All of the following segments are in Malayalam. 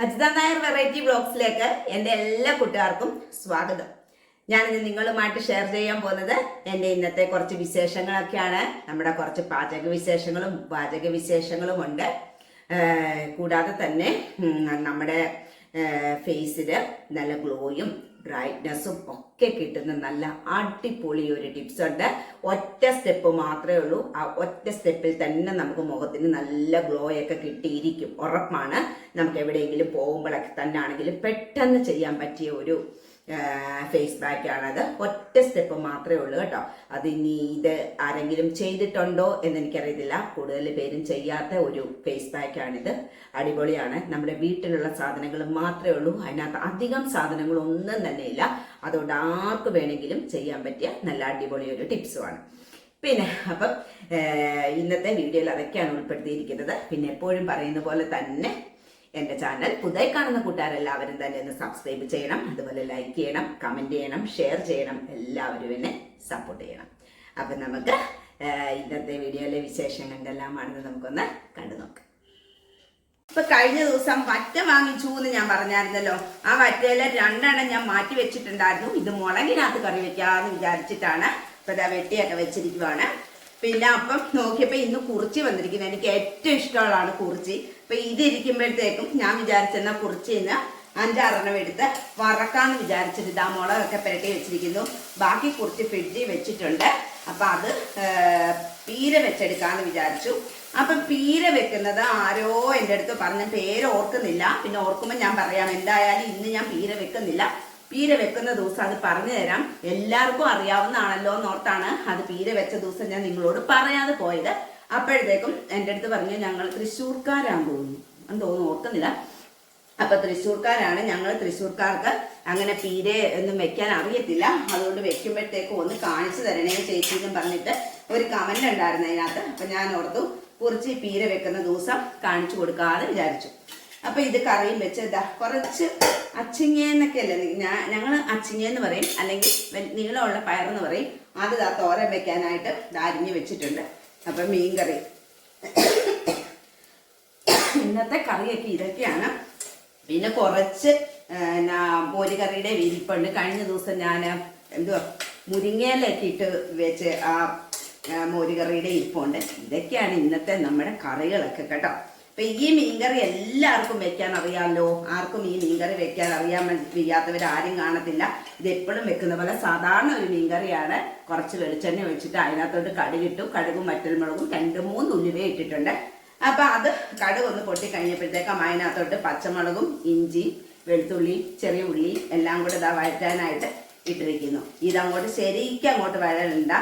അജിത നായർ വെറൈറ്റി ബ്ലോഗ്സിലേക്ക് എന്റെ എല്ലാ കൂട്ടുകാർക്കും സ്വാഗതം. ഞാനിന്ന് നിങ്ങളുമായിട്ട് ഷെയർ ചെയ്യാൻ പോകുന്നത് എന്റെ ഇന്നത്തെ കുറച്ച് വിശേഷങ്ങളൊക്കെയാണ്. നമ്മുടെ കുറച്ച് പാചക വിശേഷങ്ങളും പാചക വിശേഷങ്ങളും ഉണ്ട്. കൂടാതെ തന്നെ നമ്മുടെ ഫേസിൽ നല്ല ഗ്ലോയും ബ്രൈറ്റ്നസ്സും ഒക്കെ കിട്ടുന്ന നല്ല അടിപൊളി ഒരു ടിപ്സ് ഉണ്ട്. ഒറ്റ സ്റ്റെപ്പ് മാത്രമേ ഉള്ളൂ. ആ ഒറ്റ സ്റ്റെപ്പിൽ തന്നെ നമുക്ക് മുഖത്തിന് നല്ല ഗ്ലോ ഒക്കെ കിട്ടിയിരിക്കും. ഉറപ്പാണ്. നമുക്ക് എവിടെയെങ്കിലും പോകുമ്പോഴൊക്കെ തന്നെ ആണെങ്കിലും പെട്ടെന്ന് ചെയ്യാൻ പറ്റിയ ഒരു ഫേസ് പാക്ക് അത് ഒറ്റ സ്റ്റെപ്പ് മാത്രമേ ഉള്ളൂ കേട്ടോ. അത് ഇനി ഇത് ആരെങ്കിലും ചെയ്തിട്ടുണ്ടോ എന്ന് എനിക്കറിയത്തില്ല. കൂടുതൽ പേരും ചെയ്യാത്ത ഒരു ഫേസ് പാക്ക് ആണിത്. അടിപൊളിയാണ്. നമ്മുടെ വീട്ടിലുള്ള സാധനങ്ങൾ മാത്രമേ ഉള്ളൂ. അതിനകത്ത് അധികം സാധനങ്ങളൊന്നും തന്നെ ഇല്ല അതുകൊണ്ട് ആർക്ക് വേണമെങ്കിലും ചെയ്യാൻ പറ്റിയ നല്ല അടിപൊളി ഒരു ടിപ്സുമാണ് പിന്നെ അപ്പം ഇന്നത്തെ വീഡിയോയിൽ അതൊക്കെയാണ് ഉൾപ്പെടുത്തിയിരിക്കുന്നത്. പിന്നെ എപ്പോഴും പറയുന്ന പോലെ തന്നെ എന്റെ ചാനൽ പുതിയ കാണുന്ന കൂട്ടുകാരെല്ലാവരും തന്നെ ഒന്ന് സബ്സ്ക്രൈബ് ചെയ്യണം അതുപോലെ ലൈക്ക് ചെയ്യണം കമന്റ് ചെയ്യണം ഷെയർ ചെയ്യണം എല്ലാവരും എന്നെ സപ്പോർട്ട് ചെയ്യണം. അപ്പം നമുക്ക് ഇന്നത്തെ വീഡിയോയിലെ വിശേഷങ്ങൾ എന്തെല്ലാമാണെന്ന് നമുക്കൊന്ന് കണ്ടു നോക്കാം. ഇപ്പൊ കഴിഞ്ഞ ദിവസം വറ്റ വാങ്ങിച്ചു എന്ന് ഞാൻ പറഞ്ഞായിരുന്നല്ലോ. ആ വറ്റയില രണ്ടെണ്ണം ഞാൻ മാറ്റി വെച്ചിട്ടുണ്ടായിരുന്നു. ഇത് മുളകിനകത്ത് കറി വെക്കാന്ന് വിചാരിച്ചിട്ടാണ് ഇപ്പൊ ഇതാ വെട്ടിയൊക്കെ വെച്ചിരിക്കുവാണ്. പിന്നെ അപ്പം നോക്കിയപ്പോൾ ഇന്ന് കുറിച്ചി വന്നിരിക്കുന്നത് എനിക്ക് ഏറ്റവും ഇഷ്ടമുള്ളതാണ് കുറിച്ചി. അപ്പൊ ഇതിരിക്കുമ്പോഴത്തേക്കും ഞാൻ വിചാരിച്ചെന്നാ കഴിഞ്ഞാൽ അഞ്ചാറെണ്ണം എടുത്ത് വറക്കാന്ന് വിചാരിച്ചിട്ട് ഇതാ മുളകൊക്കെ പുരട്ടി വെച്ചിരിക്കുന്നു. ബാക്കി കുറച്ച് ഫ്രിഡ്ജിൽ വെച്ചിട്ടുണ്ട്. അപ്പൊ അത് പീര വെച്ചെടുക്കാന്ന് വിചാരിച്ചു. അപ്പൊ പീര വെക്കുന്നത് ആരോ എന്റെ അടുത്ത് പറഞ്ഞ പേര് ഓർക്കുന്നില്ല. പിന്നെ ഓർക്കുമ്പോൾ ഞാൻ പറയാം എന്തായാലും ഇന്ന് ഞാൻ പീര വെക്കുന്നില്ല. പീര വെക്കുന്ന ദിവസം അത് പറഞ്ഞു തരാം. എല്ലാവർക്കും അറിയാവുന്നതാണല്ലോ എന്നോർത്താണ് അത് പീര വെച്ച ദിവസം ഞാൻ നിങ്ങളോട് പറയാതെ പോയത്. അപ്പോഴത്തേക്കും എന്റെ അടുത്ത് പറഞ്ഞു ഞങ്ങൾ തൃശ്ശൂർക്കാരാൻ തോന്നുന്നു എന്ന് തോന്നുന്നു ഓർക്കുന്നില്ല. അപ്പൊ തൃശ്ശൂർക്കാരാണ്. ഞങ്ങൾ തൃശ്ശൂർക്കാർക്ക് അങ്ങനെ പീരെ ഒന്നും വെക്കാൻ അറിയത്തില്ല. അതുകൊണ്ട് വെക്കുമ്പോഴത്തേക്കും ഒന്ന് കാണിച്ചു തരണേ ചേച്ചി എന്നും പറഞ്ഞിട്ട് ഒരു കമന്റ് ഉണ്ടായിരുന്നു അതിനകത്ത്. അപ്പൊ ഞാൻ ഓർത്തു കുറച്ച് പീര വെക്കുന്ന ദിവസം കാണിച്ചു കൊടുക്കാതെ വിചാരിച്ചു. അപ്പൊ ഇത് കറിയും വെച്ച് ഇതാ കുറച്ച് അച്ചിങ്ങയെന്നൊക്കെ അല്ലേ ഞാൻ ഞങ്ങൾ അച്ചിങ്ങയെന്ന് പറയും. അല്ലെങ്കിൽ നീളമുള്ള പയർ എന്ന് പറയും. അത് തോരൻ വെക്കാനായിട്ട് അരിഞ്ഞ് വെച്ചിട്ടുണ്ട്. അപ്പൊ മീൻ കറി ഇന്നത്തെ കറിയൊക്കെ ഇതൊക്കെയാണ്. പിന്നെ കുറച്ച് മോരുകറിയുടെ വിരിപ്പുണ്ട്. കഴിഞ്ഞ ദിവസം ഞാൻ എന്തുവാ മുരിങ്ങയിലൊക്കെ ഇട്ട് വെച്ച് ആ, മോരുകറിയുടെ ഇരിപ്പുണ്ട്. ഇതൊക്കെയാണ് ഇന്നത്തെ നമ്മുടെ കറികളൊക്കെ കേട്ടോ. അപ്പൊ ഈ മീൻകറി എല്ലാവർക്കും വെക്കാൻ അറിയാമല്ലോ ആർക്കും ഈ മീൻകറി വെക്കാൻ അറിയാൻ വയ്യാത്തവർ ആരും കാണത്തില്ല. ഇത് എപ്പോഴും വെക്കുന്ന പോലെ സാധാരണ ഒരു മീൻകറിയാണ്. കുറച്ച് വെളിച്ചെണ്ണ വെച്ചിട്ട് അതിനകത്തോട്ട് കടുകിട്ടു. കടുകും വറ്റൽമുളകും രണ്ട് മൂന്ന് ഉലുവ ഇട്ടിട്ടുണ്ട്. അപ്പൊ അത് കടുക് ഒന്ന് പൊട്ടി കഴിഞ്ഞപ്പോഴത്തേക്കും അതിനകത്തോട്ട് പച്ചമുളകും ഇഞ്ചി വെളുത്തുള്ളി ചെറിയ ഉള്ളി എല്ലാം കൂടെ ഇതാ വഴറ്റാനായിട്ട് ഇട്ടിരിക്കുന്നു. ഇതങ്ങോട്ട് ശരിക്കും അങ്ങോട്ട് വഴണ്ട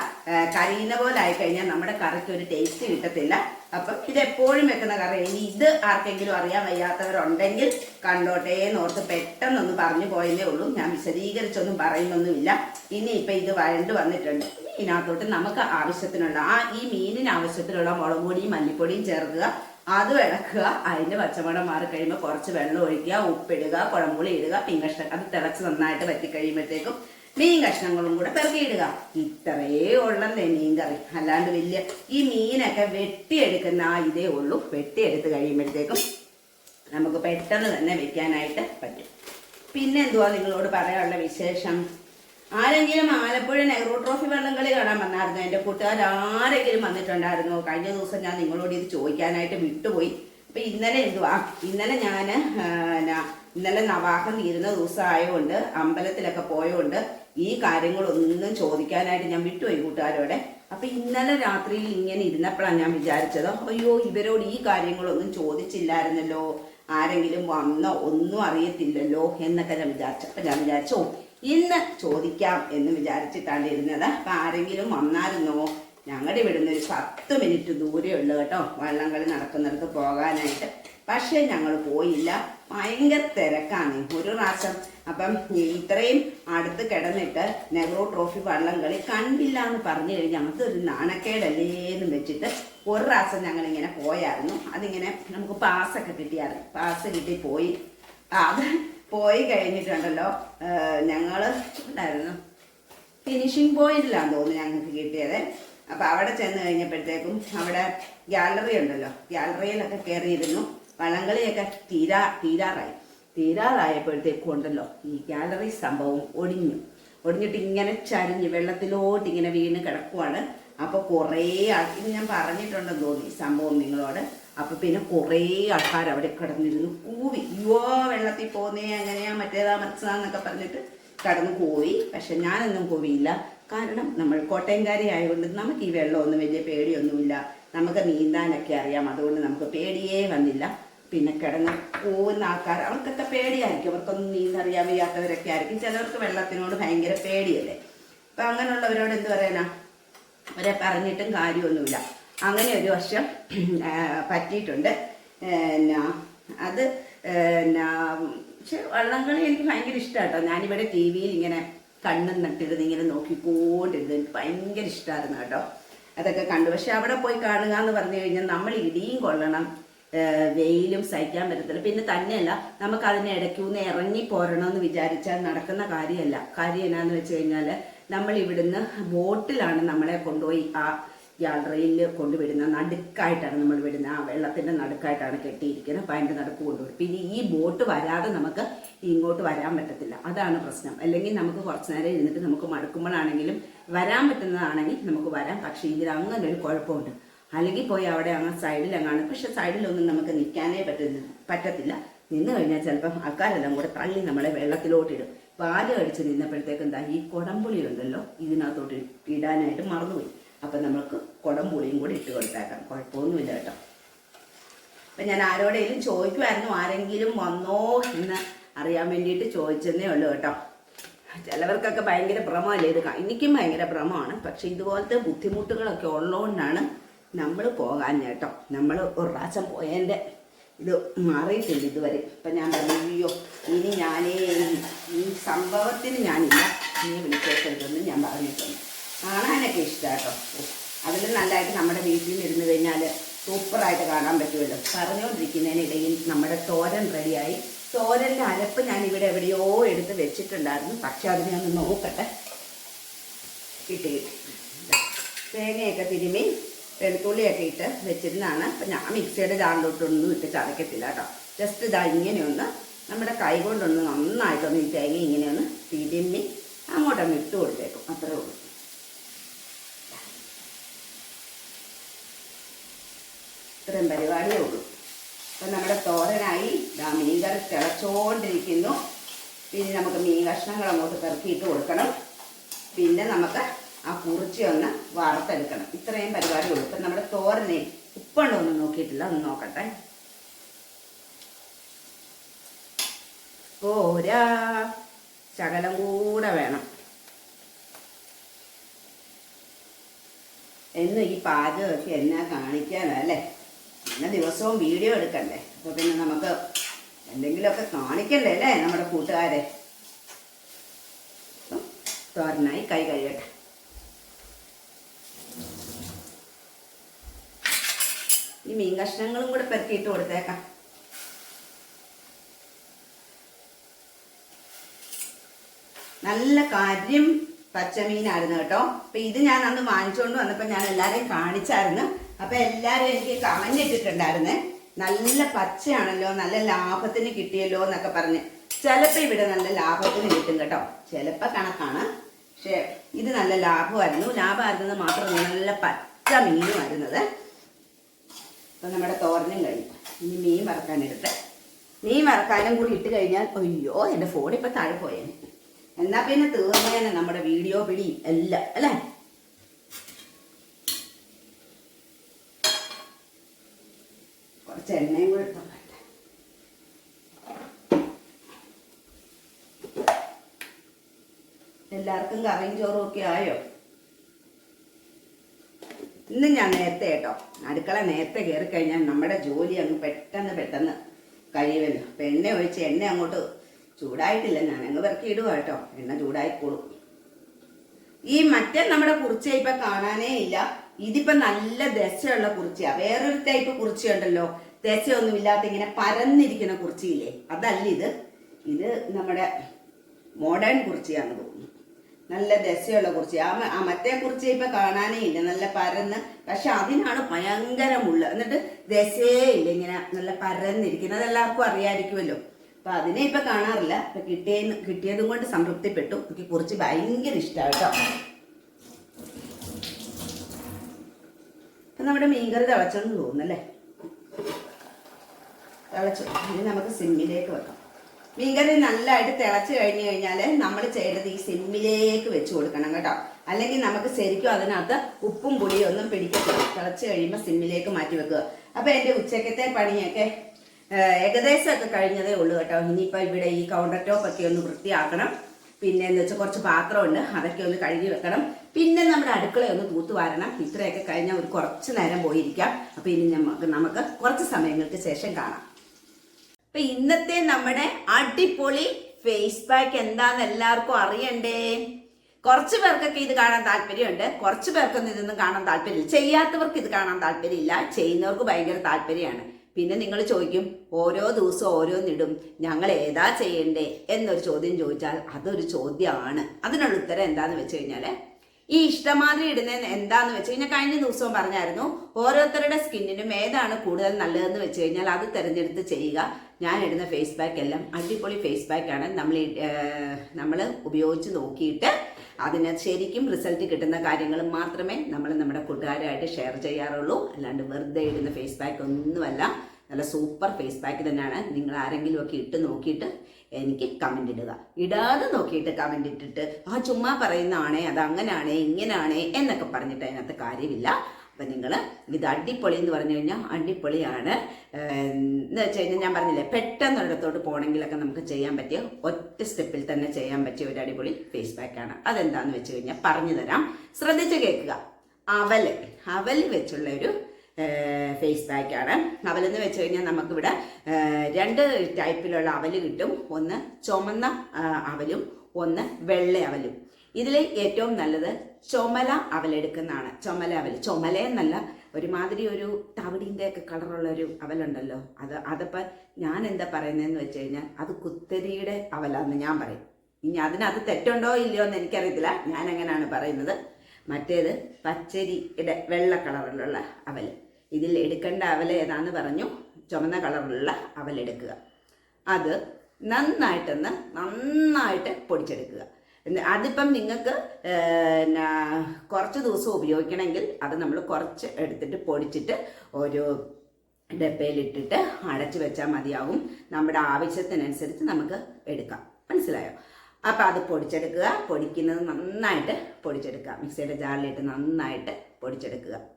കരിയുന്ന പോലെ ആയിക്കഴിഞ്ഞാൽ നമ്മുടെ കറിക്ക് ഒരു ടേസ്റ്റ് കിട്ടത്തില്ല. അപ്പം ഇത് എപ്പോഴും വെക്കുന്ന കറി. ഇനി ഇത് ആർക്കെങ്കിലും അറിയാൻ വയ്യാത്തവരുണ്ടെങ്കിൽ കണ്ടോട്ടെ എന്നോർത്ത് പെട്ടെന്നൊന്ന് പറഞ്ഞു പോയതേ ഉള്ളൂ. ഞാൻ വിശദീകരിച്ചൊന്നും പറയുന്നൊന്നുമില്ല. ഇനി ഇപ്പൊ ഇത് വഴണ്ട് വന്നിട്ടുണ്ട്. ഇതിനകത്തോട്ട് നമുക്ക് ആവശ്യത്തിനുള്ള ആ ഈ മീനിന് ആവശ്യത്തിനുള്ള മുളക് പൊടിയും മല്ലിപ്പൊടിയും ചേർക്കുക. അത് ഇളക്കുക. അതിന്റെ പച്ചമണം മാറി കഴിയുമ്പോൾ കുറച്ച് വെള്ളം ഒഴിക്കുക. ഉപ്പിടുക. കുഴമ്പുളി ഇടുക. പിങ്കഷ്ട അത് തിളച്ച് നന്നായിട്ട് വറ്റി കഴിയുമ്പോഴത്തേക്കും മീൻ കഷ്ണങ്ങളും കൂടെ പെറുക്കിയിടുക. ഇത്രയേ ഉള്ളല്ലേ മീൻ കറി അല്ലാണ്ട് വലിയ ഈ മീനൊക്കെ വെട്ടിയെടുക്കുന്ന ആ ഇതേ ഉള്ളൂ. വെട്ടിയെടുത്ത് കഴിയുമ്പോഴത്തേക്കും നമുക്ക് പെട്ടെന്ന് തന്നെ വെക്കാനായിട്ട് പറ്റും. പിന്നെ എന്തുവാ നിങ്ങളോട് പറയാനുള്ള വിശേഷം? ആരെങ്കിലും ആലപ്പുഴ നെഹ്റു ട്രോഫി വള്ളംകളി കാണാൻ വന്നായിരുന്നു. എന്റെ കൂട്ടുകാർ ആരെങ്കിലും വന്നിട്ടുണ്ടായിരുന്നു? കഴിഞ്ഞ ദിവസം ഞാൻ നിങ്ങളോട് ഇത് ചോദിക്കാനായിട്ട് വിട്ടുപോയി. അപ്പൊ ഇന്നലെ എന്തുവാ? ഇന്നലെ ഞാൻ ഇന്നലെ നവാഹം തീരുന്ന ദിവസമായതുകൊണ്ട് അമ്പലത്തിലൊക്കെ പോയതുകൊണ്ട് ഈ കാര്യങ്ങളൊന്നും ചോദിക്കാനായിട്ട് ഞാൻ വിട്ടുപോയി കൂട്ടുകാരോടെ. അപ്പൊ ഇന്നലെ രാത്രിയിൽ ഇങ്ങനെ ഇരുന്നപ്പോഴാണ് ഞാൻ വിചാരിച്ചത് അയ്യോ ഇവരോട് ഈ കാര്യങ്ങളൊന്നും ചോദിച്ചില്ലായിരുന്നല്ലോ. ആരെങ്കിലും വന്നോ ഒന്നും അറിയത്തില്ലല്ലോ എന്നൊക്കെ ഞാൻ വിചാരിച്ചു. അപ്പൊ ഞാൻ വിചാരിച്ചു "ഓ, ഇന്ന് ചോദിക്കാം എന്ന് വിചാരിച്ചിട്ടാണ് ഇരുന്നത്. അപ്പൊ ആരെങ്കിലും വന്നായിരുന്നോ? ഞങ്ങളുടെ ഇവിടുന്ന് ഒരു പത്ത് മിനിറ്റ് ദൂരെ ഉള്ളു കേട്ടോ വള്ളംകളി നടക്കുന്നിടത്ത് പോകാനായിട്ട്. പക്ഷെ ഞങ്ങൾ പോയില്ല. ഭയങ്കര തിരക്കാണ്. ഒരു പ്രാവശ്യം അപ്പം ഇത്രയും അടുത്ത് കിടന്നിട്ട് നെഹ്റു ട്രോഫി വള്ളം കളി കണ്ടില്ല എന്ന് പറഞ്ഞു കഴിഞ്ഞാൽ നമുക്ക് ഒരു എന്ന് വെച്ചിട്ട് ഒരു പ്രാവശ്യം ഞങ്ങൾ ഇങ്ങനെ പോയായിരുന്നു. അതിങ്ങനെ നമുക്ക് പാസ്സൊക്കെ കിട്ടിയായിരുന്നു. പാസ് കിട്ടി പോയി. അത് പോയി കഴിഞ്ഞിട്ടുണ്ടല്ലോ. ഞങ്ങൾ ഉണ്ടായിരുന്നു ഫിനിഷിംഗ് പോയിന്റിലാണ് തോന്നുന്നു ഞങ്ങൾക്ക് കിട്ടിയത്. അപ്പോൾ അവിടെ ചെന്ന് കഴിഞ്ഞപ്പോഴത്തേക്കും അവിടെ ഗാലറി ഉണ്ടല്ലോ. ഗാലറിയിലൊക്കെ കയറിയിരുന്നു വള്ളംകളിയൊക്കെ തീരാ തീരാറായി. തീരാറായപ്പോഴത്തേക്കും ഉണ്ടല്ലോ ഈ ഗാലറി സംഭവം ഒടിഞ്ഞു. ഒടിഞ്ഞിട്ട് ഇങ്ങനെ ചരിഞ്ഞ് വെള്ളത്തിലോട്ട് ഇങ്ങനെ വീണ് കിടക്കുവാണ്. അപ്പൊ കുറേ ആൾ ഞാൻ പറഞ്ഞിട്ടുണ്ടെന്ന് തോന്നി സംഭവം നിങ്ങളോട്. അപ്പൊ പിന്നെ കുറേ ആൾക്കാർ അവിടെ കിടന്നിരുന്നു. കൂവി യോ വെള്ളത്തിൽ പോന്നേ അങ്ങനെയാ മറ്റേതാ മറിച്ചതാന്നൊക്കെ പറഞ്ഞിട്ട് കടന്നു പോയി പക്ഷെ ഞാനൊന്നും പോവിയില്ല കാരണം നമ്മൾ കോട്ടയംകാരി ആയതുകൊണ്ട് നമുക്ക് ഈ വെള്ളമൊന്നും വലിയ പേടിയൊന്നുമില്ല. നമുക്ക് നീന്താനൊക്കെ അറിയാം. അതുകൊണ്ട് നമുക്ക് പേടിയേ വന്നില്ല. പിന്നെ കിടന്ന് പോകുന്ന ആൾക്കാർ അവർക്കൊക്കെ പേടിയായിരിക്കും. അവർക്കൊന്നും നീന്തറിയാൻ വയ്യാത്തവരൊക്കെ ആയിരിക്കും. ചിലവർക്ക് വെള്ളത്തിനോട് ഭയങ്കര പേടിയല്ലേ? അപ്പം അങ്ങനെയുള്ളവരോട് എന്ത് പറയാനാ? അവരെ പറഞ്ഞിട്ടും കാര്യമൊന്നുമില്ല. അങ്ങനെ ഒരു വർഷം പറ്റിയിട്ടുണ്ട്. എന്നാ അത് എന്നാ പക്ഷെ വള്ളംകളി എനിക്ക് ഭയങ്കര ഇഷ്ടമാട്ടോ ഞാനിവിടെ ടി വിയിൽ ഇങ്ങനെ കണ്ണും നട്ടിരുന്ന് ഇങ്ങനെ നോക്കിക്കൊണ്ടിരുന്നു എനിക്ക് ഭയങ്കര ഇഷ്ടമായിരുന്നു കേട്ടോ. അതൊക്കെ കണ്ടു. പക്ഷെ അവിടെ പോയി കാണുക എന്ന് പറഞ്ഞു കഴിഞ്ഞാൽ നമ്മൾ ഇടിയും കൊള്ളണം. വെയിലും സഹിക്കാൻ പറ്റത്തില്ല. പിന്നെ തന്നെയല്ല നമുക്ക് അതിന് ഇടയ്ക്കൂന്ന് ഇറങ്ങി പോരണമെന്ന് വിചാരിച്ചാൽ നടക്കുന്ന കാര്യമല്ല. കാര്യം എന്നാന്ന് വെച്ച് കഴിഞ്ഞാൽ നമ്മൾ ഇവിടുന്ന് ബോട്ടിലാണ് നമ്മളെ കൊണ്ടുപോയി ആ യാത്രയിൽ കൊണ്ടുവിടുന്ന നടുക്കായിട്ടാണ് നമ്മൾ വിടുന്നത് ആ വെള്ളത്തിന്റെ നടുക്കായിട്ടാണ് കെട്ടിയിരിക്കുന്നത്. അപ്പം അതിന്റെ നടുക്ക് കൊണ്ടുവിടും പിന്നെ ഈ ബോട്ട് വരാതെ നമുക്ക് ഇങ്ങോട്ട് വരാൻ പറ്റത്തില്ല. അതാണ് പ്രശ്നം. അല്ലെങ്കിൽ നമുക്ക് കുറച്ചു നേരം ഇരുന്നിട്ട് നമുക്ക് മടുക്കുമ്പോഴാണെങ്കിലും വരാൻ പറ്റുന്നതാണെങ്കിൽ നമുക്ക് വരാം. പക്ഷേ ഇതിൽ അങ്ങനെ ഒരു കുഴപ്പമുണ്ട്. അല്ലെങ്കിൽ പോയി അവിടെ അങ്ങ് സൈഡിലെങ്ങാണ്. പക്ഷെ സൈഡിലൊന്നും നമുക്ക് നിൽക്കാനേ പറ്റുന്നു പറ്റത്തില്ല. നിന്ന് കഴിഞ്ഞാൽ ചിലപ്പം ആൾക്കാരെല്ലാം കൂടെ തള്ളി നമ്മളെ വെള്ളത്തിലോട്ടിടും. പാൽ അടിച്ച് നിന്നപ്പോഴത്തേക്ക് എന്താ ഈ കുടംപുളി ഉണ്ടല്ലോ ഇതിനകത്തോട്ട് ഇടാനായിട്ട് മറന്നുപോയി. അപ്പം നമുക്ക് കുടംപുളിയും കൂടി ഇട്ട് കൊടുത്തേക്കാം. കുഴപ്പമൊന്നുമില്ല കേട്ടോ. അപ്പം ഞാൻ ആരോടെങ്കിലും ചോദിക്കുമായിരുന്നു ആരെങ്കിലും വന്നോ എന്ന് അറിയാൻ വേണ്ടിയിട്ട് ചോദിച്ചെന്നേ ഉള്ളൂ കേട്ടോ. ചിലവർക്കൊക്കെ ഭയങ്കര ഭ്രമമല്ലേ ഇത്? എനിക്കും ഭയങ്കര ഭ്രമമാണ്. പക്ഷെ ഇതുപോലത്തെ ബുദ്ധിമുട്ടുകളൊക്കെ ഉള്ളതുകൊണ്ടാണ് നമ്മൾ പോകാൻ കേട്ടോ. നമ്മൾ ഒരു പ്രാവശ്യം പോയതിന്റെ ഇത് മാറിയിട്ടുണ്ട് ഇതുവരെ. ഇപ്പം ഞാൻ പറഞ്ഞു ഇനി ഞാനേ ഈ സംഭവത്തിന് ഞാനില്ല. നീ വിളിച്ചേക്കരുതെന്ന് ഞാൻ പറഞ്ഞിട്ടുണ്ട്. കാണാനൊക്കെ ഇഷ്ടമാണ് കേട്ടോ അതിൽ നല്ലതായിട്ട് നമ്മുടെ വീട്ടിൽ ഇരുന്ന് കഴിഞ്ഞാൽ സൂപ്പറായിട്ട് കാണാൻ പറ്റുമല്ലോ. പറഞ്ഞുകൊണ്ടിരിക്കുന്നതിനിടയിൽ നമ്മുടെ തോരൻ റെഡിയായി. തോരന്റെ അരപ്പ് ഞാൻ ഇവിടെ എവിടെയോ എടുത്ത് വെച്ചിട്ടുണ്ടായിരുന്നു. പക്ഷെ അതിനെ ഒന്ന് നോക്കട്ടെ. കിട്ടി കിട്ടി. തേങ്ങയൊക്കെ തിരുമ്മി വെളുത്തുള്ളിയൊക്കെ ഇട്ട് വെച്ചിരുന്നാണ് അപ്പം ഞാൻ മിക്സിയുടെ ജാറിലോട്ടൊന്നും ഇട്ട് ചതക്കത്തില്ല കേട്ടോ. ജസ്റ്റ് ഇതാ ഇങ്ങനെയൊന്ന് നമ്മുടെ കൈ കൊണ്ടൊന്ന് നന്നായിട്ടൊന്ന് ഈ തേങ്ങ ഇങ്ങനെയൊന്ന് തിരുമ്മി അങ്ങോട്ടൊന്ന് ഇട്ട് കൊടുത്തേക്കും. അത്രേ ഉള്ളൂ. ഇത്രയും പരിപാടിയേ ഉള്ളൂ. അപ്പം നമ്മുടെ തോരനായി ദാ മീൻകറി തിളച്ചോണ്ടിരിക്കുന്നു. പിന്നെ നമുക്ക് മീൻ കഷ്ണങ്ങൾ അങ്ങോട്ട് പെറുക്കിയിട്ട് കൊടുക്കണം. പിന്നെ നമുക്ക് ആ കുറിച്ചി ഒന്ന് വറുത്തെടുക്കണം ഇത്രയും പരിപാടി ഉള്ളൂ. ഇപ്പം നമ്മുടെ തോരനെ ഉപ്പുണ്ടോ ഒന്നും നോക്കിയിട്ടില്ല ഒന്ന് നോക്കട്ടെ. പോരാ. ശകലം കൂടെ വേണം. എന്ന് ഈ പാചകമൊക്കെ എന്നാ കാണിക്കാനല്ലേ പിന്നെ ദിവസവും വീഡിയോ എടുക്കണ്ടേ? അപ്പൊ പിന്നെ നമുക്ക് എന്തെങ്കിലുമൊക്കെ കാണിക്കണ്ടേ അല്ലേ? നമ്മുടെ കൂട്ടുകാരെ. തോരനായി കൈ കഴിയട്ടെ ഈ മീൻ കഷ്ണങ്ങളും കൂടെ പെറുക്കിയിട്ട് കൊടുത്തേക്കാം. നല്ല കാര്യം പച്ചമീനായിരുന്നു കേട്ടോ. അപ്പൊ ഇത് ഞാൻ അന്ന് വാങ്ങിച്ചുകൊണ്ട് വന്നപ്പോ ഞാൻ എല്ലാരെയും കാണിച്ചായിരുന്നു. അപ്പൊ എല്ലാരും എനിക്ക് കമന്റ് ഇട്ടിട്ടുണ്ടായിരുന്നേ. നല്ല പച്ചയാണല്ലോ നല്ല ലാഭത്തിന് കിട്ടിയല്ലോ എന്നൊക്കെ പറഞ്ഞ്. ചിലപ്പോ ഇവിടെ നല്ല ലാഭത്തിന് കിട്ടും കേട്ടോ. ചിലപ്പോ കണക്കാണ്. പക്ഷെ ഇത് നല്ല ലാഭമായിരുന്നു. ലാഭമായിരുന്നത് മാത്രമല്ല നല്ല പച്ച മീനുമായിരുന്നത്. അപ്പൊ നമ്മുടെ തോരനും കഴിഞ്ഞു. ഇനി മീൻ വറക്കാനെടുത്ത്. മീൻ വറക്കാനും കൂടി ഇട്ട് കഴിഞ്ഞാൽ അയ്യോ എന്റെ ഫോൺ ഇപ്പം താഴെ പോയേനെ. എന്നാൽ പിന്നെ തീർന്നേനെ നമ്മുടെ വീഡിയോ പിടി എല്ലാം അല്ലേ? കുറച്ച് എണ്ണയും കൂടി എല്ലാവർക്കും കറിയും ചോറും ഒക്കെ ആയോ? ഇന്ന് ഞാൻ നേരത്തെ കേട്ടോ. അടുക്കള നേരത്തെ കയറി കഴിഞ്ഞാൽ നമ്മുടെ ജോലി അങ്ങ് പെട്ടെന്ന് പെട്ടെന്ന് കഴിയുമല്ലോ. അപ്പം എണ്ണ ഒഴിച്ച് എണ്ണ അങ്ങോട്ട് ചൂടായിട്ടില്ല. ഞാൻ അങ്ങ് പെറുക്കി ഇടുക കേട്ടോ. എണ്ണ ചൂടായിക്കോളും. ഈ മറ്റേ നമ്മുടെ കുറിച്ച ഇപ്പൊ കാണാനേ ഇല്ല. ഇതിപ്പം നല്ല ദശയുള്ള കുറിച്ചയാണ് വേറൊരു ടൈപ്പ് കുറിച്ച ഉണ്ടല്ലോ. ദശയൊന്നും ഇല്ലാത്ത ഇങ്ങനെ പരന്നിരിക്കുന്ന കുറിച്ചിയില്ലേ? അതല്ല ഇത്. ഇത് നമ്മുടെ മോഡേൺ കുറിച്ചയാണെന്ന് തോന്നുന്നു. നല്ല ദശയുള്ള കുറിച്ച്. ആ ആ മറ്റേ കുറിച്ച് ഇപ്പൊ കാണാനേ ഇല്ല. നല്ല പരന്ന്. പക്ഷെ അതിനാണ് ഭയങ്കര മുള്ള് എന്നിട്ട് ദശയേ ഇല്ല ഇങ്ങനെ നല്ല പരന്നിരിക്കുന്നത്. അതെല്ലാവർക്കും അറിയാതിരിക്കുമല്ലോ അപ്പൊ അതിനെ ഇപ്പൊ കാണാറില്ല. ഇപ്പൊ കിട്ടിയ കിട്ടിയതും കൊണ്ട് സംതൃപ്തിപ്പെട്ടു. എനിക്ക് കുറിച്ച് ഭയങ്കര ഇഷ്ടമാണ് കേട്ടോ. ഇപ്പൊ നമ്മുടെ മീൻകറി തിളച്ചെന്ന് തോന്നുന്നല്ലേ തിളച്ചു. ഇനി നമുക്ക് സിമ്മിലേക്ക് വെക്കാം. മീൻകറി നല്ലതായിട്ട് തിളച്ച് കഴിഞ്ഞു കഴിഞ്ഞാൽ നമ്മൾ ചെയ്യേണ്ടത് ഈ സിമ്മിലേക്ക് വെച്ച് കൊടുക്കണം കേട്ടോ. അല്ലെങ്കിൽ നമുക്ക് ശരിക്കും അതിനകത്ത് ഉപ്പും പുളിയും ഒന്നും പിടിക്കത്തില്ല. തിളച്ച് കഴിയുമ്പോൾ സിമ്മിലേക്ക് മാറ്റി വെക്കുക. അപ്പോൾ എന്റെ ഉച്ചക്കത്തെ പണിയൊക്കെ ഏകദേശമൊക്കെ കഴിഞ്ഞതേ ഉള്ളൂ കേട്ടോ. ഇനിയിപ്പോൾ ഇവിടെ ഈ കൗണ്ടർ ടോപ്പ് ഒക്കെ ഒന്ന് വൃത്തിയാക്കണം. പിന്നെ എന്ന് വെച്ചാൽ കുറച്ച് പാത്രമുണ്ട് അതൊക്കെ ഒന്ന് കഴുകി വെക്കണം. പിന്നെ നമ്മുടെ അടുക്കള ഒന്ന് തൂത്തുവാരണം ഇത്രയൊക്കെ കഴിഞ്ഞാൽ ഒരു കുറച്ച് നേരം പോയിരിക്കാം. അപ്പോൾ ഇനി നമുക്ക് നമുക്ക് കുറച്ച് സമയങ്ങൾക്ക് ശേഷം കാണാം. അപ്പൊ ഇന്നത്തെ നമ്മുടെ അടിപൊളി ഫേസ് പാക്ക് എന്താന്ന് എല്ലാവർക്കും അറിയണ്ടേ? കുറച്ച് പേർക്കൊക്കെ ഇത് കാണാൻ താല്പര്യമുണ്ട്. കുറച്ച് പേർക്കൊന്നും ഇതൊന്നും കാണാൻ താല്പര്യമില്ല. ചെയ്യാത്തവർക്ക് ഇത് കാണാൻ താല്പര്യമില്ല. ചെയ്യുന്നവർക്ക് ഭയങ്കര താല്പര്യമാണ്. പിന്നെ നിങ്ങൾ ചോദിക്കും ഓരോ ദിവസവും ഓരോന്നിടും. ഞങ്ങൾ ഏതാ ചെയ്യണ്ടേ? എന്നൊരു ചോദ്യം ചോദിച്ചാൽ അതൊരു ചോദ്യമാണ്. അതിനുള്ള ഉത്തരം എന്താന്ന് വെച്ച് കഴിഞ്ഞാൽ ഈ ഇഷ്ടമാതിരി ഇടുന്നതിന് എന്താന്ന് വെച്ച് കഴിഞ്ഞാൽ കഴിഞ്ഞ ദിവസവും പറഞ്ഞായിരുന്നു ഓരോരുത്തരുടെ സ്കിന്നിനും ഏതാണ് കൂടുതൽ നല്ലതെന്ന് വെച്ച് കഴിഞ്ഞാൽ അത് തിരഞ്ഞെടുത്ത് ചെയ്യുക. ഞാൻ ഇടുന്ന ഫേസ് പാക്ക് എല്ലാം അടിപൊളി ഫേസ് പാക്കാണ് നമ്മൾ നമ്മൾ ഉപയോഗിച്ച് നോക്കിയിട്ട് അതിന് ശരിക്കും റിസൾട്ട് കിട്ടുന്ന കാര്യങ്ങൾ മാത്രമേ നമ്മൾ നമ്മുടെ കൂട്ടുകാരുമായിട്ട് ഷെയർ ചെയ്യാറുള്ളൂ. അല്ലാണ്ട് വെറുതെ ഇടുന്ന ഫേസ് പാക്ക് ഒന്നുമല്ല. നല്ല സൂപ്പർ ഫേസ് പാക്ക് തന്നെയാണ്. നിങ്ങൾ ആരെങ്കിലും ഒക്കെ ഇട്ട് നോക്കിയിട്ട് എനിക്ക് കമന്റ് ഇടുക. ഇടാതെ നോക്കിയിട്ട് കമന്റ് ഇട്ടിട്ട് ആ ചുമ്മാ പറയുന്നതാണേ അത് അങ്ങനാണേ ഇങ്ങനാണേ എന്നൊക്കെ പറഞ്ഞിട്ട് അതിനകത്ത് കാര്യമില്ല. അപ്പം നിങ്ങൾ ഇത് അടിപൊളി എന്ന് പറഞ്ഞു കഴിഞ്ഞാൽ അടിപൊളിയാണ്. എന്ന് വെച്ച് കഴിഞ്ഞാൽ ഞാൻ പറഞ്ഞില്ലേ പെട്ടെന്ന് ഒരിടത്തോട്ട് പോകണമെങ്കിലൊക്കെ നമുക്ക് ചെയ്യാൻ പറ്റിയ ഒറ്റ സ്റ്റെപ്പിൽ തന്നെ ചെയ്യാൻ പറ്റിയ ഒരു അടിപൊളി ഫേസ് പാക്കാണ് അതെന്താണെന്ന് വെച്ച് കഴിഞ്ഞാൽ പറഞ്ഞു തരാം ശ്രദ്ധിച്ച് കേൾക്കുക. അവൽ. അവൽ വെച്ചുള്ള ഒരു ഫേസ് പാക്കാണ് അവലെന്ന് വെച്ച് കഴിഞ്ഞാൽ നമുക്കിവിടെ രണ്ട് ടൈപ്പിലുള്ള അവൽ കിട്ടും. ഒന്ന് ചുമന്ന അവലും ഒന്ന് വെള്ള അവലും. ഇതിൽ ഏറ്റവും നല്ലത് ചുമല അവലെടുക്കുന്നതാണ്. ചുമല അവൽ ചുമല എന്നല്ല ഒരുമാതിരി ഒരു തവിടിന്റെ ഒക്കെ കളറുള്ള ഒരു അവലുണ്ടല്ലോ. അത് അതപ്പോൾ ഞാൻ എന്താ പറയുന്നതെന്ന് വെച്ച് കഴിഞ്ഞാൽ അത് കുത്തരിയുടെ അവലാന്ന് ഞാൻ പറയും. ഇനി അതിനകത്ത് തെറ്റുണ്ടോ ഇല്ലയോ എന്ന് എനിക്കറിയത്തില്ല. ഞാൻ അങ്ങനെയാണ് പറയുന്നത്. മറ്റേത് പച്ചരിയുടെ വെള്ള കളറിലുള്ള അവൽ ഇതിൽ എടുക്കേണ്ട അവൽ ഏതാന്ന് പറഞ്ഞു. ചുമന്ന കളറുള്ള അവൽ എടുക്കുക. അത് നന്നായിട്ടൊന്ന് നന്നായിട്ട് പൊടിച്ചെടുക്കുക. അതിപ്പം നിങ്ങൾക്ക് പിന്നെ കുറച്ച് ദിവസം ഉപയോഗിക്കണമെങ്കിൽ അത് നമ്മൾ കുറച്ച് എടുത്തിട്ട് പൊടിച്ചിട്ട് ഒരു ഡപ്പയിലിട്ടിട്ട് അടച്ചു വെച്ചാൽ മതിയാവും. നമ്മുടെ ആവശ്യത്തിനനുസരിച്ച് നമുക്ക് എടുക്കാം. മനസ്സിലായോ? അപ്പം അത് പൊടിച്ചെടുക്കുക. പൊടിക്കുന്നത് നന്നായിട്ട് പൊടിച്ചെടുക്കുക. മിക്സിയുടെ ജാറിലിട്ട് നന്നായിട്ട് പൊടിച്ചെടുക്കുക.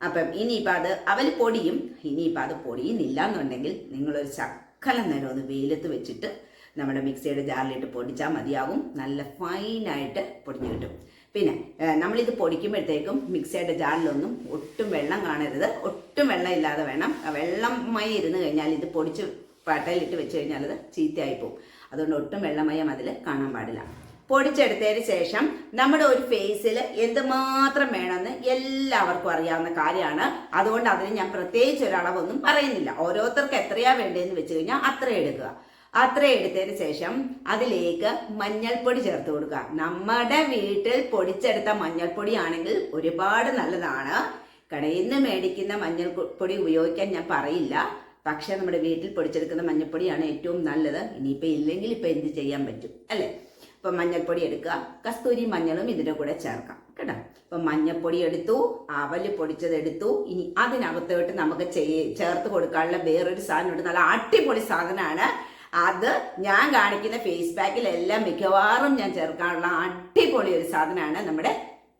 അപ്പം ഇനിയിപ്പോൾ അത് അവൽ പൊടിയും ഇനിയിപ്പോൾ അത് പൊടിയുന്നില്ല എന്നുണ്ടെങ്കിൽ നിങ്ങളൊരു ശക്കലം നേരം ഒന്ന് വെയിലത്ത് വെച്ചിട്ട് നമ്മുടെ മിക്സിയുടെ ജാറിലിട്ട് പൊടിച്ചാൽ മതിയാകും. നല്ല ഫൈനായിട്ട് പൊടിഞ്ഞു കിട്ടും. പിന്നെ നമ്മളിത് പൊടിക്കുമ്പോഴത്തേക്കും മിക്സിയുടെ ജാറിലൊന്നും ഒട്ടും വെള്ളം കാണരുത്. ഒട്ടും വെള്ളം ഇല്ലാതെ വേണം. വെള്ളമായി ഇരുന്ന് കഴിഞ്ഞാൽ ഇത് പൊടിച്ച് പട്ടയിലിട്ട് വെച്ച് കഴിഞ്ഞാൽ അത് ചീത്തയായി പോകും. അതുകൊണ്ട് ഒട്ടും വെള്ളമയം അതിൽ കാണാൻ പാടില്ല. പൊടിച്ചെടുത്തതിന് ശേഷം നമ്മുടെ ഒരു ഫേസിൽ എന്തുമാത്രം വേണമെന്ന് എല്ലാവർക്കും അറിയാവുന്ന കാര്യമാണ്. അതുകൊണ്ട് അതിന് ഞാൻ പ്രത്യേകിച്ച് ഒരളവൊന്നും പറയുന്നില്ല. ഓരോരുത്തർക്ക് എത്രയാ വേണ്ടതെന്ന് വെച്ച് കഴിഞ്ഞാൽ അത്ര എടുക്കുക. അത്ര എടുത്തതിന് ശേഷം അതിലേക്ക് മഞ്ഞൾപ്പൊടി ചേർത്ത് കൊടുക്കുക. നമ്മുടെ വീട്ടിൽ പൊടിച്ചെടുത്ത മഞ്ഞൾപ്പൊടി ആണെങ്കിൽ ഒരുപാട് നല്ലതാണ്. കടയിൽ നിന്ന് മേടിക്കുന്ന മഞ്ഞൾ പൊടി ഉപയോഗിക്കാൻ ഞാൻ പറയില്ല. പക്ഷെ നമ്മുടെ വീട്ടിൽ പൊടിച്ചെടുക്കുന്ന മഞ്ഞൾപ്പൊടിയാണ് ഏറ്റവും നല്ലത്. ഇനിയിപ്പോൾ ഇല്ലെങ്കിൽ ഇപ്പം എന്ത് ചെയ്യാൻ പറ്റും? അല്ലേ? ഇപ്പം മഞ്ഞൾപ്പൊടി എടുക്കുക. കസ്തൂരി മഞ്ഞളും ഇതിന്റെ കൂടെ ചേർക്കാം. കേട്ടോ? ഇപ്പം മഞ്ഞൾപ്പൊടി എടുത്തു അവൽ പൊടിച്ചതെടുത്തു ഇനി അതിനകത്തോട്ട് നമുക്ക് ചേർത്ത് കൊടുക്കാനുള്ള വേറൊരു സാധനമുണ്ട് നല്ല അടിപൊളി സാധനമാണ്. അത് ഞാൻ കാണിക്കുന്ന ഫേസ് പാക്കിലെല്ലാം മിക്കവാറും ഞാൻ ചേർക്കാനുള്ള അടിപൊളി ഒരു സാധനമാണ് നമ്മുടെ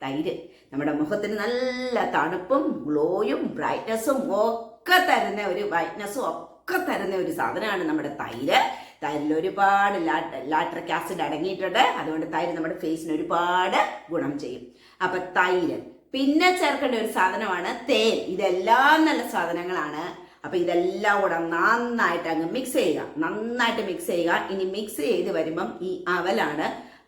തൈര്. നമ്മുടെ മുഖത്തിന് നല്ല തണുപ്പും ഗ്ലോയും ബ്രൈറ്റ്നസ്സും ഒക്കെ തരുന്ന ഒരു വൈറ്റ്നസ്സും ഒക്കെ തരുന്ന ഒരു സാധനമാണ് നമ്മുടെ തൈര്. തൈരിൽ ഒരുപാട് ലാട്രിക് ആസിഡ് അടങ്ങിയിട്ടുണ്ട്. അതുകൊണ്ട് തൈര് നമ്മുടെ ഫേസിന് ഒരുപാട് ഗുണം ചെയ്യും. അപ്പൊ തൈര്. പിന്നെ ചേർക്കേണ്ട ഒരു സാധനമാണ് തേൻ. ഇതെല്ലാം നല്ല സാധനങ്ങളാണ്. അപ്പൊ ഇതെല്ലാം കൂടെ നന്നായിട്ട് അങ്ങ് മിക്സ് ചെയ്യുക. നന്നായിട്ട് മിക്സ് ചെയ്യുക. ഇനി മിക്സ് ചെയ്ത് വരുമ്പം ഈ അവലാണ്.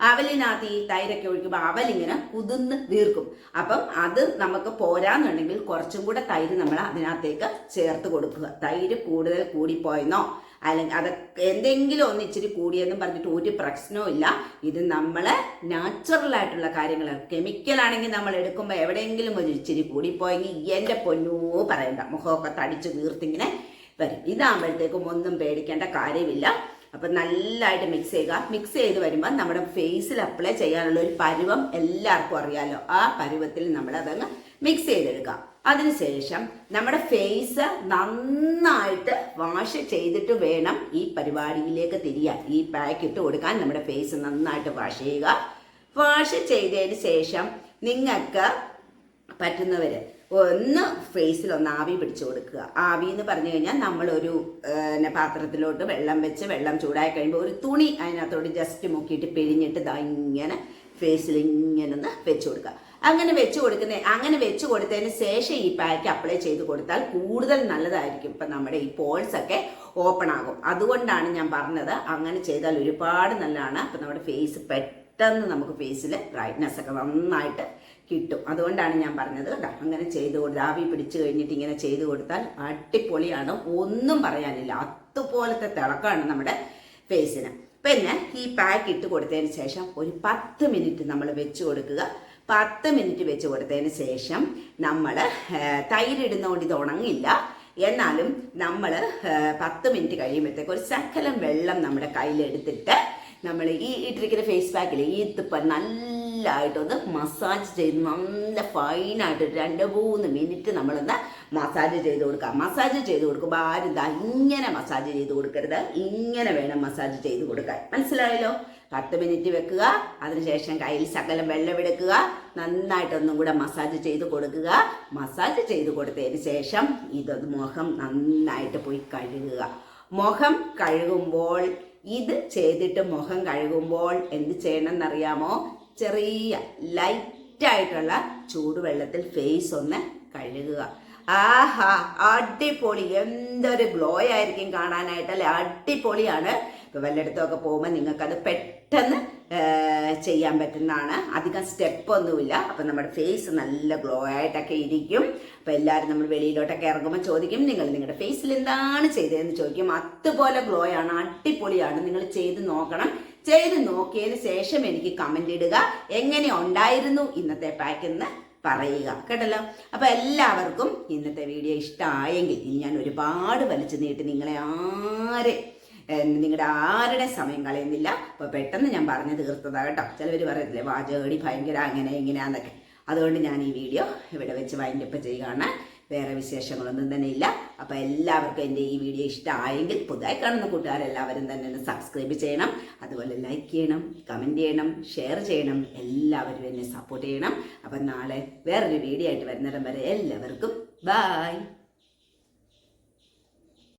അവലിനകത്ത് ഈ തൈരൊക്കെ ഒഴിക്കുമ്പോൾ അവലിങ്ങനെ കുതിർന്ന് വീർക്കും. അപ്പം അത് നമുക്ക് പോരാന്നുണ്ടെങ്കിൽ കുറച്ചും കൂടെ തൈര് നമ്മൾ അതിനകത്തേക്ക് ചേർത്ത് കൊടുക്കുക. തൈര് കൂടുതൽ കൂടിപ്പോയെന്നോ അല്ലെങ്കിൽ അതൊക്കെ എന്തെങ്കിലും ഒന്ന് ഇച്ചിരി കൂടിയെന്നും പറഞ്ഞിട്ട് ഒരു പ്രശ്നവും ഇല്ല. ഇത് നമ്മൾ നാച്ചുറൽ ആയിട്ടുള്ള കാര്യങ്ങളാണ് കെമിക്കൽ ആണെങ്കിൽ നമ്മൾ എടുക്കുമ്പോൾ എവിടെയെങ്കിലും ഒരു ഇച്ചിരി കൂടിപ്പോയെങ്കിൽ എന്റെ പൊന്നൂ പറയണ്ട. മുഖമൊക്കെ തടിച്ച് തീർത്തിങ്ങനെ വരും. ഇതാകുമ്പോഴത്തേക്കും ഒന്നും പേടിക്കേണ്ട കാര്യമില്ല. അപ്പം നല്ലതായിട്ട് മിക്സ് ചെയ്യുക. മിക്സ് ചെയ്ത് വരുമ്പോൾ നമ്മുടെ ഫേസിൽ അപ്ലൈ ചെയ്യാനുള്ള ഒരു പരുവം എല്ലാവർക്കും അറിയാമല്ലോ ആ പരുവത്തിൽ നമ്മൾ അതങ്ങ് മിക്സ് ചെയ്തെടുക്കുക അതിനുശേഷം നമ്മുടെ ഫേസ് നന്നായിട്ട് വാഷ് ചെയ്തിട്ട് വേണം ഈ പരിപാടിയിലേക്ക് തിരിയാൻ. ഈ പാക്ക് ഇട്ട് കൊടുക്കാൻ നമ്മുടെ ഫേസ് നന്നായിട്ട് വാഷ് ചെയ്യുക. വാഷ് ചെയ്തതിന് ശേഷം നിങ്ങൾക്ക് പറ്റുന്നവർ ഒന്ന് ഫേസിൽ ഒന്ന് ആവി പിടിച്ചു കൊടുക്കുക. ആവി എന്ന് പറഞ്ഞു കഴിഞ്ഞാൽ നമ്മളൊരു പിന്നെ പാത്രത്തിലോട്ട് വെള്ളം വെച്ച് വെള്ളം ചൂടായി കഴിയുമ്പോൾ ഒരു തുണി അതിനകത്തോട്ട് ജസ്റ്റ് മുക്കിയിട്ട് പിഴിഞ്ഞിട്ട് ഇതാ ഇങ്ങനെ ഫേസിൽ ഇങ്ങനെ ഒന്ന് വെച്ച് കൊടുക്കുക. അങ്ങനെ വെച്ച് കൊടുക്കുന്ന അങ്ങനെ വെച്ച് കൊടുത്തതിന് ശേഷം ഈ പാക്ക് അപ്ലൈ ചെയ്ത് കൊടുത്താൽ കൂടുതൽ നല്ലതായിരിക്കും. ഇപ്പം നമ്മുടെ ഈ പോൾസ് ഒക്കെ ഓപ്പൺ ആകും. അതുകൊണ്ടാണ് ഞാൻ പറഞ്ഞത് അങ്ങനെ ചെയ്താൽ ഒരുപാട് നല്ലതാണ്. അപ്പം നമ്മുടെ ഫേസ് പെട്ടെന്ന് നമുക്ക് ഫേസിൽ ബ്രൈറ്റ്നെസ് ഒക്കെ നന്നായിട്ട് കിട്ടും. അതുകൊണ്ടാണ് ഞാൻ പറഞ്ഞത് കേട്ടോ അങ്ങനെ ചെയ്ത് കൊടുത്ത് ആവി പിടിച്ച് കഴിഞ്ഞിട്ട് ഇങ്ങനെ ചെയ്ത് കൊടുത്താൽ അടിപൊളിയാണ്. ഒന്നും പറയാനില്ല. അതുപോലത്തെ തിളക്കമാണ് നമ്മുടെ ഫേസിന് പിന്നെ ഈ പാക്ക് ഇട്ട് കൊടുത്തതിന് ശേഷം ഒരു പത്ത് മിനിറ്റ് നമ്മൾ വെച്ച് കൊടുക്കുക. പത്ത് മിനിറ്റ് വെച്ച് കൊടുത്തതിന് ശേഷം നമ്മൾ തൈര് ഇടുന്നതുകൊണ്ട് ഇത് ഉണങ്ങില്ല. എന്നാലും നമ്മൾ പത്ത് മിനിറ്റ് കഴിയുമ്പോഴത്തേക്ക് ഒരു ശകലം വെള്ളം നമ്മുടെ കയ്യിലെടുത്തിട്ട് നമ്മൾ ഈ ഇട്ടിരിക്കുന്ന ഫേസ് പാക്കിൽ ഈ തുപ്പ നല്ലതായിട്ടൊന്ന് മസാജ് ചെയ്ത് നല്ല ഫൈനായിട്ട് രണ്ട് മൂന്ന് മിനിറ്റ് നമ്മളൊന്ന് മസാജ് ചെയ്ത് കൊടുക്കുക മസാജ് ചെയ്ത് കൊടുക്കുമ്പോൾ ആരും ഇങ്ങനെ മസാജ് ചെയ്ത് കൊടുക്കരുത്. ഇങ്ങനെ വേണം മസാജ് ചെയ്ത് കൊടുക്കാൻ. മനസ്സിലായല്ലോ? പത്ത് മിനിറ്റ് വെക്കുക. അതിനുശേഷം കയ്യിൽ ശകലം വെള്ളം എടുക്കുക. നന്നായിട്ടൊന്നും കൂടെ മസാജ് ചെയ്ത് കൊടുക്കുക. മസാജ് ചെയ്ത് കൊടുത്തതിന് ശേഷം ഇതൊന്ന് മുഖം നന്നായിട്ട് പോയി കഴുകുക. മുഖം കഴുകുമ്പോൾ ഇത് ചെയ്തിട്ട് മുഖം കഴുകുമ്പോൾ എന്ത് ചെയ്യണമെന്നറിയാമോ? ചെറിയ ലൈറ്റായിട്ടുള്ള ചൂടുവെള്ളത്തിൽ ഫേസ് ഒന്ന് കഴുകുക. ആഹാ അടിപൊളി. എന്തൊരു ഗ്ലോ ആയിരിക്കും കാണാനായിട്ടല്ലേ? അടിപൊളിയാണ്. ഇപ്പൊ വല്ലയിടത്തുമൊക്കെ പോകുമ്പോൾ നിങ്ങൾക്കത് പെട്ടെന്ന് ചെയ്യാൻ പറ്റുന്നതാണ്. അധികം സ്റ്റെപ്പ് ഒന്നുമില്ല അപ്പൊ നമ്മുടെ ഫേസ് നല്ല ഗ്ലോ ആയിട്ടൊക്കെ ഇരിക്കും. അപ്പം എല്ലാവരും നമ്മൾ വെളിയിലോട്ടൊക്കെ ഇറങ്ങുമ്പോൾ ചോദിക്കും നിങ്ങൾ നിങ്ങളുടെ ഫേസിൽ എന്താണ് ചെയ്തതെന്ന് ചോദിക്കും. അതുപോലെ ഗ്ലോ ആണ് അടിപൊളിയാണ്. നിങ്ങൾ ചെയ്ത് നോക്കണം. ചെയ്ത് നോക്കിയതിന് ശേഷം എനിക്ക് കമന്റ് ഇടുക. എങ്ങനെ ഉണ്ടായിരുന്നു ഇന്നത്തെ പാക്ക് എന്ന് പറയുക. കേട്ടല്ലോ? അപ്പോൾ എല്ലാവർക്കും ഇന്നത്തെ വീഡിയോ ഇഷ്ടമായെങ്കിൽ ഞാൻ ഒരുപാട് വലിച്ചു നീട്ടി നിങ്ങളെ ആരെ നിങ്ങളുടെ ആരുടെ സമയം കളയുന്നില്ല? അപ്പോൾ പെട്ടെന്ന് ഞാൻ പറഞ്ഞു തീർത്തതാ കേട്ടോ. ചിലവർ പറയത്തില്ലേ വാചകടി ഭയങ്കര അങ്ങനെ ഇങ്ങനെയാന്നൊക്കെ. അതുകൊണ്ട് ഞാൻ ഈ വീഡിയോ ഇവിടെ വെച്ച് വൈൻഡപ്പ് ചെയ്യുകയാണ്. വേറെ വിശേഷങ്ങളൊന്നും തന്നെ ഇല്ല. അപ്പോൾ എല്ലാവർക്കും എന്റെ ഈ വീഡിയോ ഇഷ്ടമായെങ്കിൽ പുതുതായി കാണുന്ന കൂട്ടുകാരെല്ലാവരും തന്നെ ഒന്ന് സബ്സ്ക്രൈബ് ചെയ്യണം. അതുപോലെ ലൈക്ക് ചെയ്യണം കമന്റ് ചെയ്യണം ഷെയർ ചെയ്യണം. എല്ലാവരും എന്നെ സപ്പോർട്ട് ചെയ്യണം. അപ്പം നാളെ വേറൊരു വീഡിയോ ആയിട്ട് വരുന്നിടം വരെ എല്ലാവർക്കും ബായ്